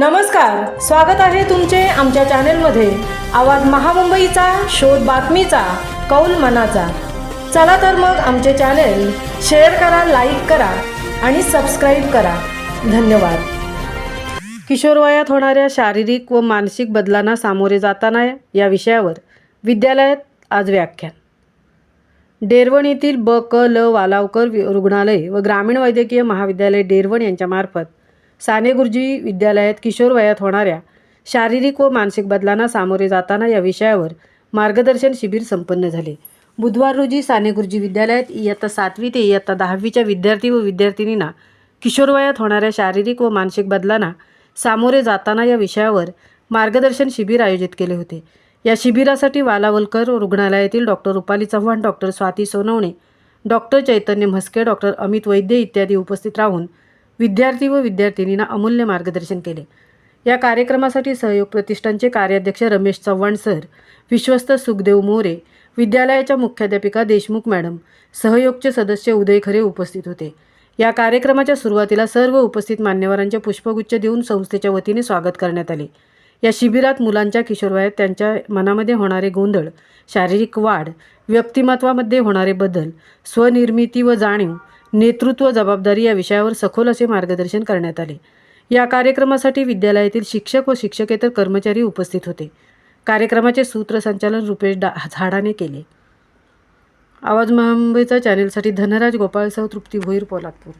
नमस्कार स्वागत आहे तुमचे आमच्या चॅनेलमध्ये. आवाज महामुंबईचा शोध बातमीचा कौल मनाचा. चला तर मग आमचे चॅनेल शेअर करा लाईक करा आणि सबस्क्राईब करा. धन्यवाद. किशोरवयात होणाऱ्या शारीरिक व मानसिक बदलांना सामोरे जाताना या विषयावर विद्यालयात आज व्याख्यान. डेरवण येथील ब क ल वालावकर रुग्णालय व ग्रामीण वैद्यकीय महाविद्यालय डेरवण यांच्यामार्फत साने गुरुजी विद्यालयात किशोर वयात होणाऱ्या शारीरिक व मानसिक बदलांना सामोरे जाताना या विषयावर मार्गदर्शन शिबिर संपन्न झाले. बुधवार रोजी साने गुरुजी विद्यालयात इयत्ता सातवी ते इयत्ता दहावीच्या विद्यार्थी व विद्यार्थिनींना किशोर वयात होणाऱ्या शारीरिक व मानसिक बदलांना सामोरे जाताना या विषयावर मार्गदर्शन शिबिर आयोजित केले होते. या शिबिरासाठी वालावलकर रुग्णालयातील doctor Rupali Chavan doctor Swati Sonawane doctor Chaitanya Mhaske doctor Amit Vaidya इत्यादी उपस्थित राहून विद्यार्थी व विद्यार्थिनींना अमूल्य मार्गदर्शन केले. या कार्यक्रमासाठी सहयोग प्रतिष्ठानचे कार्याध्यक्ष रमेश चव्हाण सर विश्वस्त सुखदेव मोरे विद्यालयाच्या मुख्याध्यापिका देशमुख मॅडम सहयोगचे सदस्य उदय खरे उपस्थित होते. या कार्यक्रमाच्या सुरुवातीला सर्व उपस्थित मान्यवरांचे पुष्पगुच्छ देऊन संस्थेच्या वतीने स्वागत करण्यात आले. या शिबिरात मुलांच्या किशोरवयात त्यांच्या मनामध्ये होणारे गोंधळ शारीरिक वाढ व्यक्तिमत्वामध्ये होणारे बदल स्वनिर्मिती व जाणीव नेतृत्व जबाबदारी या विषयावर सखोल असे मार्गदर्शन करण्यात आले. या कार्यक्रमासाठी विद्यालयातील शिक्षक व शिक्षकेतर कर्मचारी उपस्थित होते. कार्यक्रमाचे सूत्रसंचालन रुपेश डा झाडाने केले. आवाज मुंबईचा चॅनेलसाठी धनराज गोपाळसह तृप्ती भोईर पोलादपूर.